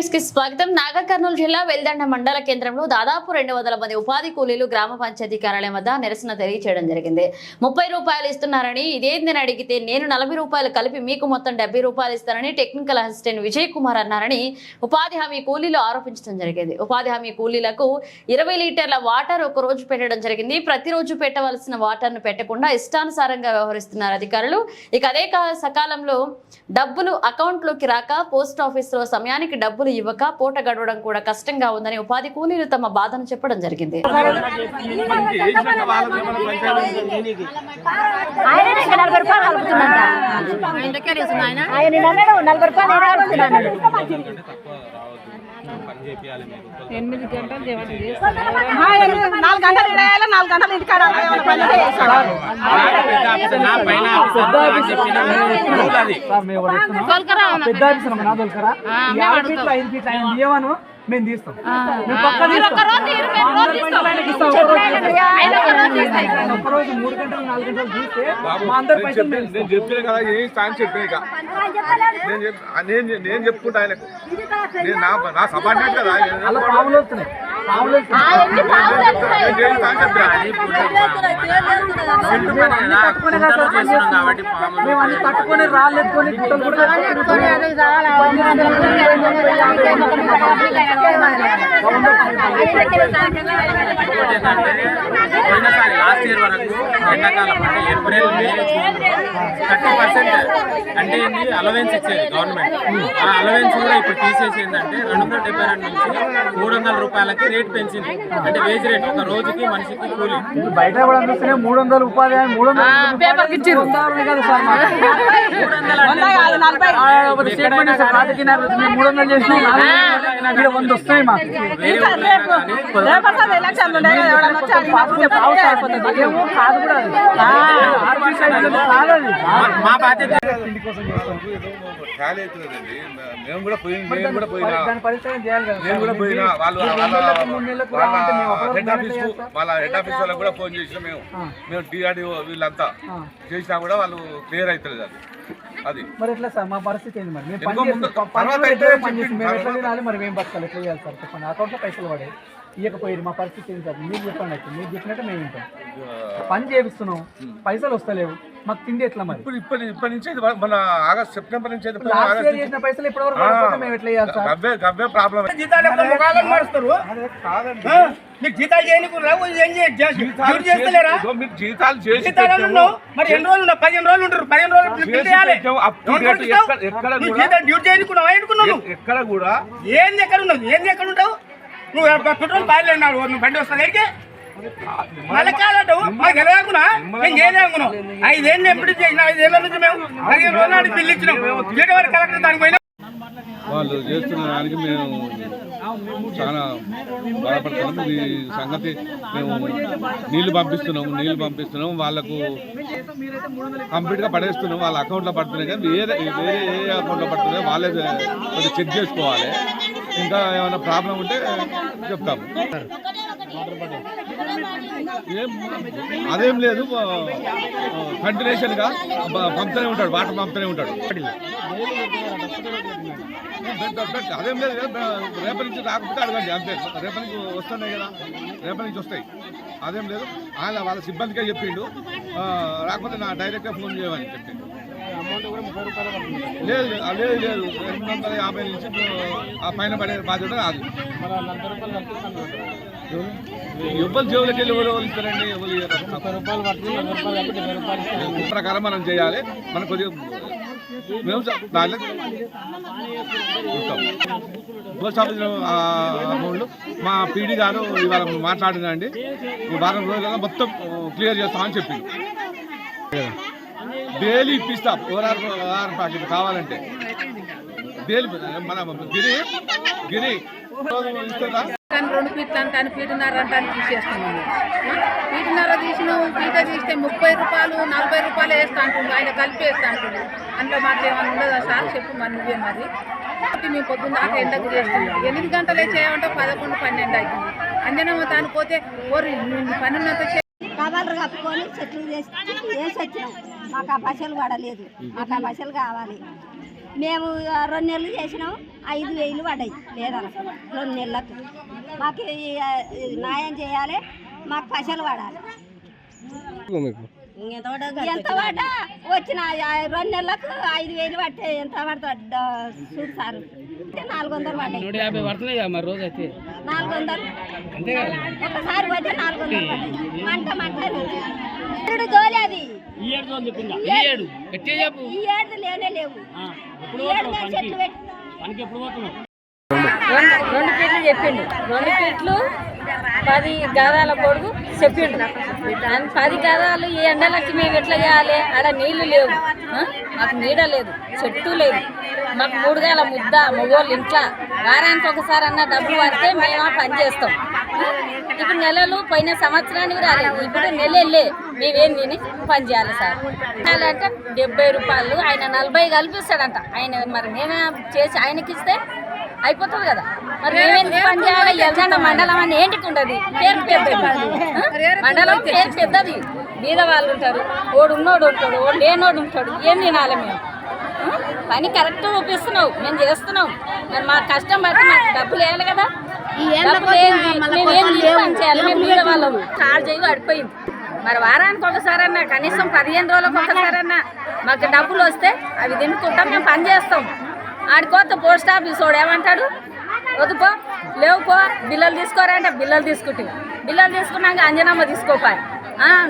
న్యూస్కి స్వాగతం. నాగర్ కర్నూలు జిల్లా వెల్దండ మండల కేంద్రంలో దాదాపు రెండు వందల మంది ఉపాధి కూలీలు గ్రామ పంచాయతీ కార్యాలయం వద్ద నిరసన తెలియచేయడం జరిగింది. ముప్పై రూపాయలు ఇస్తున్నారని ఇదేందని అడిగితే నేను నలభై రూపాయలు కలిపి మీకు మొత్తం డెబ్బై రూపాయలు ఇస్తానని టెక్నికల్ అసిస్టెంట్ విజయ్ కుమార్ అన్నారని ఉపాధి హామీ కూలీలు ఆరోపించడం జరిగింది. ఉపాధి హామీ కూలీలకు ఇరవై లీటర్ల వాటర్ ఒక రోజు పెట్టడం జరిగింది. ప్రతిరోజు పెట్టవలసిన వాటర్ను పెట్టకుండా ఇష్టానుసారంగా వ్యవహరిస్తున్నారు అధికారులు. ఇక అదే సకాలంలో డబ్బులు అకౌంట్లోకి రాక పోస్ట్ ఆఫీస్లో సమయానికి డబ్బులు ఇవ్వక పూట గడవడం కూడా కష్టంగా ఉందని ఉపాధి కూలీలు తమ బాధను చెప్పడం జరిగింది. ఆయన నేను కలుపుతున్నాను నాలుగు గంటలు ఇడేయాలి నాలుగు గంటలు ఏమైనా నా దొరకరా ఫీట్లు ఐదు ఫీట్లు తీయమను మేము తీస్తాం. మూడు గంటలు నాలుగు గంటలు తీస్తే మా అందరి పైసలు మేము ఇస్తాం. నేను చెప్పిన కదా ఏ స్థానం చెప్పిన ఇక. నేను నేను నేను చెప్పుకుంటా ఆయనకు. నేను నా నా సబార్డినేట్ కదా అలా వస్తున్నాయి. పాములు వస్తున్నాయి నేను చేసిన స్థానం చెప్పిన సింటు పని కదా కుంటలో చేస్తున్నాం కాబట్టి పాములు మేము అన్ని తట్టుకొని రాళ్ళు ఎత్తుకొని గుట్టలు కూడా ఎండాకాలం అంటే April May June thirty percent అంటే ఏంటి అలవెన్స్ ఇచ్చేది గవర్నమెంట్ ఆ అలవెన్స్ కూడా ఇప్పుడు తీసేసి ఏంటంటే రెండు వందల డెబ్బై రెండు నుంచి మూడు వందల రూపాయలకి రేట్ పెంచింది అంటే వేజ్ రేట్ ఒక రోజుకి మనిషికి కూలి బయట కూడా మూడు వందలు ఉపాధి మూడు వందలు పేపర్కి ఇచ్చారు. మూడు చేసినాం వంద వస్తాయి మాకు కాదు కూడా. మా- బాధ్యత మేము కూడా పోయి నేను కూడా పోయినా నేను కూడా పోయినా వాళ్ళు మేము హెడ్ ఆఫీస్. వాళ్ళ హెడ్ ఆఫీస్ వాళ్ళకి కూడా ఫోన్ చేసినా మేము మేము వీళ్ళంతా. చేసినా కూడా వాళ్ళు క్లియర్ అవుతుంది అది అది. మరి ఎట్లా సార్? మా పరిస్థితి ఏంది మరి? మేము పని చెప్పింది. మేము ఎట్లా తినాలి మరి మేము బతకాలి ఎట్లా చేయాలి సార్? చెప్పండి. అకౌంట్లో పైసలు పడే ఇవ్వకపోయి మా పరిస్థితి ఏంటి సార్? మీరు చెప్పండి అయితే. మీరు చెప్పినట్టు మేము వింటాం. పని చేపిస్తున్నాం. పైసలు వస్తలేవు. మాకు తిండి ఎట్లా మరి? ఇప్పుడు ఇప్పటి ఇప్పటి నుంచి ఇది మన ఆగస్ట్ సెప్టెంబర్ నుంచి చేసిన పైసలు ఇప్పటివరకు మేము ఎట్లా చేయాలి సార్? గవ్వే గవ్వే ప్రాబ్లం. మీకు జీతాలు చేయనికి రావు ఏం చేయ- జే- డ్యూటీ చేస్తలేరా? మీరు జీతాలు చేసి జీతాలు మరి ఎన్ని రోజులు పదిహేను రోజులు ఉంటారు పదిహేను రోజులు జీతాలు డ్యూటీ చేయనుకున్నావు ఎన్నుకున్నావు ఎక్కడ కూడా ఏంది ఎక్కడ ఉన్నావు? ఏంది ఎక్కడ ఉంటావు? నువ్వు పెట్రోల్ బాయిల్ అన్నాడు నువ్వు బండి వస్తుంది మళ్ళీ కాదంటావు మాకు గెలవాకున్నా నేను చేయలేకున్నావు ఐదేళ్ళు ఎప్పుడు చేసిన? ఐదేళ్ళ నుంచి మేము పదిహేను రోజులు నాడు బిల్లు ఇచ్చినాం. కలెక్టర్ దానికి పోయినా వాళ్ళు చేస్తున్న దానికి మేము చాలా బాధపడుతున్నాం ఈ సంగతి మేము నీళ్ళు పంపిస్తున్నాము నీళ్ళు పంపిస్తున్నాము. వాళ్ళకు కంప్లీట్గా పడేస్తున్నాం వాళ్ళ అకౌంట్లో పడుతున్నాయి కానీ వేరే వేరే ఏ అకౌంట్లో పడుతున్నాయో వాళ్ళే కొంచెం చెక్ చేసుకోవాలి. ఇంకా ఏమైనా ప్రాబ్లం ఉంటే చెప్తాము. అదేం లేదు. కంటిన్యూషన్గా పంపుతూనే ఉంటాడు వాటర్ పంపుతూనే ఉంటాడు. అదేం లేదు రేపటి నుంచి రాకపోతే అడగండి అంతే రేపటి నుంచి వస్తున్నాయి కదా రేపటి నుంచి వస్తాయి అదేం లేదు ఆయన వాళ్ళ సిబ్బందికే చెప్పిండు రాకపోతే నా డైరెక్ట్గా ఫోన్ చేయమని చెప్పిండు లేదు లేదు, లేదు ఎనిమిది వందల యాభై నుంచి ఆ పైన పడే బాధ్యత రాదు ఎవరు జోబులకి వెళ్ళి ఎవరు ఇస్తారండి? ఎవరు ప్రకారం మనం చేయాలి. మనం కొద్దిగా మేము దానిలో పోస్ట్ ఆఫీస్ అకౌంట్లు మా పీడీ గారు ఇవాళ మాట్లాడినండి వారం రోజుల మొత్తం క్లియర్ చేస్తామని చెప్పింది daily ఇప్పిస్తాం. O R O R packet కావాలంటే. డైలీ మన గిరి గిరి రెండు ఫీట్లు అంట అని ఫీటున్నర అంట అని తీసేస్తున్నాను ఫీటున్నర తీసిన పీట తీస్తే ముప్పై రూపాయలు నలభై రూపాయలు వేస్తా అంటుంది ఆయన కలిపి వేస్తా అంటుంది అందులో మాకు ఏమైనా ఉండదా సార్? చెప్పు మరి నువ్వే మరి. కాబట్టి మేము పొద్దున్న దాకా ఎండకు చేస్తున్నాం. ఎనిమిది గంటలే చేయమంటే పదకొండు పన్నెండు అవుతుంది అంజనమ్మ తాను పోతే ఓరి నువ్వు పన్నెండు కవర్లు కప్పుకొని చెట్లు వేసి వేసి వచ్చినాం. మాకు ఆ పైసలు పడలేదు మాకు ఆ పైసలు కావాలి. మేము రెండు నెలలు చేసినాం ఐదు వేలు పడ్డాయి లేదనక రెండు నెలలకు. మాకు న్యాయం చేయాలి మాకు పైసలు పడాలి. ఎంత పడ్డా? వచ్చిన రెండు నెలలకు ఐదు వేలు పట్టే ఎంత చూడు సార్. అంటే నాలుగు వందలు పడ్డాయి. నాలుగు వందలు. ఒకసారి పోతే నాలుగు వందలు పడ్డాయి. మంట మంట. జోలి అది. ఏడు ఏడు. చెప్పు. ఏడు లేనే లేవు. ఎప్పుడు పనికి? ఎప్పుడు పోతున్నావు? రెండు ఫీట్లు చెప్పిండు. రెండు ఫీట్లు పది గదాల పొడుగు చెప్పిండు. దాని పది గదాలు ఈ ఎండలకి మేము ఎట్లా చేయాలి? ఆడ నీళ్ళు లేవు? మాకు నీడ లేదు. చెట్టు లేదు. మాకు మూడు గల ముద్ద మగోళ్ళు ఇంట్లో. వారానికి ఒకసారి అన్న డబ్బులు పడితే మేము పని చేస్తాం? ఇప్పుడు నెలలు పోయిన సంవత్సరానికి రాలేదు. ఇప్పుడు నెలలే మేమేం తిని పని చేయాలి సార్. అంటే డెబ్బై రూపాయలు ఆయన నలభై కల్పిస్తాడంట. ఆయన మరి మేమే చేసి ఆయనకి ఇస్తే అయిపోతుంది కదా. మరి మేమేందుకు పని చేయాలి? ఎల్జండ మండలం అని ఏంటికి ఉండదు? పేరు పెద్దది. మండలం పేరు పెద్దది. బీద వాళ్ళు ఉంటారు ఓడు ఉన్నోడు ఉంటాడు ఓడు లేనోడు ఉంటాడు. ఏం తినాలి మేము? పని కరెక్ట్ చూపిస్తున్నావు మేము చేస్తున్నాం. మరి మా కష్టం బట్టి మాకు డబ్బులు వేయాలి కదా. చార్జ్ అయ్యి పడిపోయింది. మరి వారానికి ఒకసారన్నా కనీసం పదిహేను రోజులకు ఒకసారన్నా మాకు డబ్బులు వస్తే అవి తినుకుంటాం మేము పని చేస్తాం. ఆడిపోతే పోస్ట్ ఆఫీస్ వాడు ఏమంటాడు? వద్దుపో లేవుపో బిల్లలు తీసుకోరా అంటే బిల్లలు తీసుకుంటాం. బిల్లలు తీసుకున్నాక అంజనమ్మ తీసుకోపాయి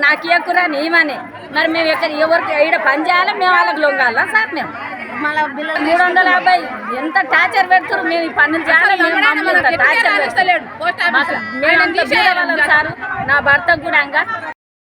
నాకు ఇవ్వకురా నీమని. మరి మేము ఎక్కడ ఎవరికి ఈడ పని చేయాలి? మేము వాళ్ళకి లొంగాలా? సార్ మేము. మూడు వందల యాభై. ఎంత టార్చర్ పెడుతున్నారు? మేము ఈ పనులు చేయాలి టార్చర్ పెడతలేడు నా భర్తకు కూడా ఇంకా